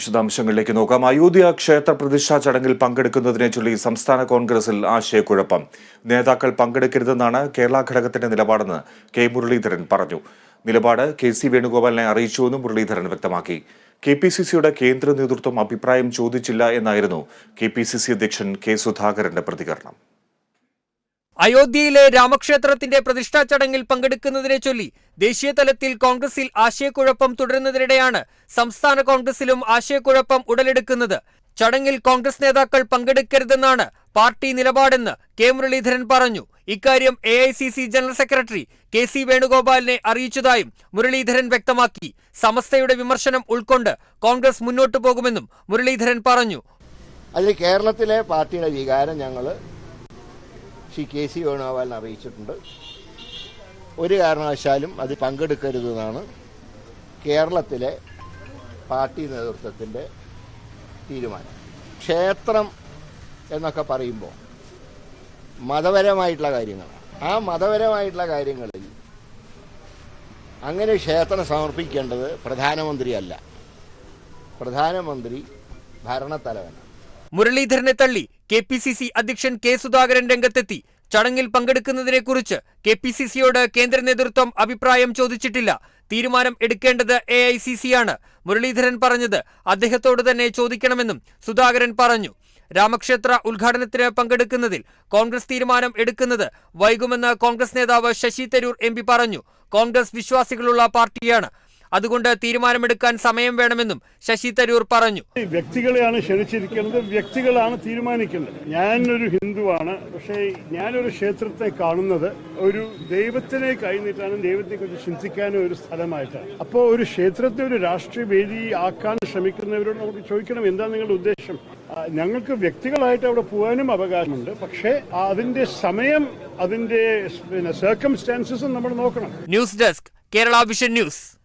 വിശദാംശങ്ങളിലേക്ക് നോക്കാം. അയോധ്യ ക്ഷേത്ര പ്രതിഷ്ഠാ ചടങ്ങിൽ പങ്കെടുക്കുന്നതിനെ ചൊല്ലി സംസ്ഥാന കോൺഗ്രസിൽ ആശയക്കുഴപ്പം. നേതാക്കൾ പങ്കെടുക്കരുതെന്നാണ് കേരള ഘടകത്തിന്റെ നിലപാടെന്ന് കെ മുരളീധരൻ പറഞ്ഞു. നിലപാട് കെ സി വേണുഗോപാലിനെ അറിയിച്ചുവെന്നും മുരളീധരൻ വ്യക്തമാക്കി. കെ പി സി സിയുടെ കേന്ദ്ര നേതൃത്വം അഭിപ്രായം ചോദിച്ചില്ല എന്നായിരുന്നു കെ പി സി സി അധ്യക്ഷൻ കെ സുധാകരന്റെ പ്രതികരണം. അയോധ്യയിലെ രാമക്ഷേത്രത്തിന്റെ പ്രതിഷ്ഠാ ചടങ്ങിൽ പങ്കെടുക്കുന്നതിനെ ചൊല്ലി ദേശീയ തലത്തിൽ കോൺഗ്രസിൽ ആശയക്കുഴപ്പം തുടരുന്നതിനിടെയാണ് സംസ്ഥാന കോൺഗ്രസിലും ആശയക്കുഴപ്പം ഉടലെടുക്കുന്നത്. ചടങ്ങിൽ കോൺഗ്രസ് നേതാക്കൾ പങ്കെടുക്കരുതെന്നാണ് പാർട്ടി നിലപാടെന്ന് കെ മുരളീധരൻ പറഞ്ഞു. ഇക്കാര്യം A general secretary K C വേണുഗോപാലിനെ അറിയിച്ചതായും മുരളീധരൻ വ്യക്തമാക്കി. സമസ്തയുടെ വിമർശനം ഉൾക്കൊണ്ട് കോൺഗ്രസ് മുന്നോട്ടു പോകുമെന്നും മുരളീധരൻ പറഞ്ഞു. അതിൽ കേരളത്തിലെ പാർട്ടിയുടെ വികാരം ഞങ്ങൾ ശ്രീ കെ സി വേണുഗോപാലിനെ അറിയിച്ചിട്ടുണ്ട്. ഒരു കാരണവശാലും അത് പങ്കെടുക്കരുതെന്നാണ് കേരളത്തിലെ പാർട്ടി നേതൃത്വത്തിന്റെ തീരുമാനം. ക്ഷേത്രം എന്നൊക്കെ പറയുമ്പോൾ മതപരമായിട്ടുള്ള കാര്യങ്ങളാണ്. ആ മതപരമായിട്ടുള്ള കാര്യങ്ങളിൽ അങ്ങനെ ക്ഷേത്രം സമർപ്പിക്കേണ്ടത് പ്രധാനമന്ത്രിയല്ല. പ്രധാനമന്ത്രി ഭരണത്തലവനാണ്. മുരളീധരനെ തള്ളി. കെ പി സി സി അധ്യക്ഷൻ കെ സുധാകരൻ രംഗത്തെത്തി. ചടങ്ങിൽ പങ്കെടുക്കുന്നതിനെക്കുറിച്ച് കെ പി സി സിയോട് കേന്ദ്ര നേതൃത്വം അഭിപ്രായം ചോദിച്ചിട്ടില്ല. തീരുമാനം എടുക്കേണ്ടത് എ ഐ സി സിയാണ് മുരളീധരൻ പറഞ്ഞത് അദ്ദേഹത്തോട് തന്നെ ചോദിക്കണമെന്നും സുധാകരൻ പറഞ്ഞു. രാമക്ഷേത്ര ഉദ്ഘാടനത്തിന് പങ്കെടുക്കുന്നതിൽ കോൺഗ്രസ് തീരുമാനം എടുക്കുന്നത് വൈകുമെന്ന് കോൺഗ്രസ് നേതാവ് ശശി തരൂർ എം പറഞ്ഞു. കോൺഗ്രസ് വിശ്വാസികളുള്ള പാർട്ടിയാണ്. അതുകൊണ്ട് തീരുമാനമെടുക്കാൻ സമയം വേണമെന്നും ശശി തരൂർ പറഞ്ഞു. വ്യക്തികളെയാണ് ക്ഷണിച്ചിരിക്കുന്നത്. വ്യക്തികളാണ് തീരുമാനിക്കുന്നത്. ഞാനൊരു ഹിന്ദുവാണ്. പക്ഷേ ഞാനൊരു ക്ഷേത്രത്തെ കാണുന്നത് ഒരു ദൈവത്തിനെ കൈനീട്ടാനും ദൈവത്തെക്കുറിച്ച് ചിന്തിക്കാനും ഒരു സ്ഥലമായിട്ടാണ്. അപ്പോൾ ഒരു ക്ഷേത്രത്തെ ഒരു രാഷ്ട്രീയ വേദി ആക്കാൻ ശ്രമിക്കുന്നവരോട് നമുക്ക് ചോദിക്കണം. എന്താ നിങ്ങളുടെ ഉദ്ദേശം? ഞങ്ങൾക്ക് വ്യക്തികളായിട്ട് അവിടെ പോകാനും അവകാശമുണ്ട്. പക്ഷേ അതിന്റെ സമയം അതിന്റെ പിന്നെ സർക്കംസ്റ്റാൻസസും നമ്മൾ നോക്കണം. News desk Kerala Vision News.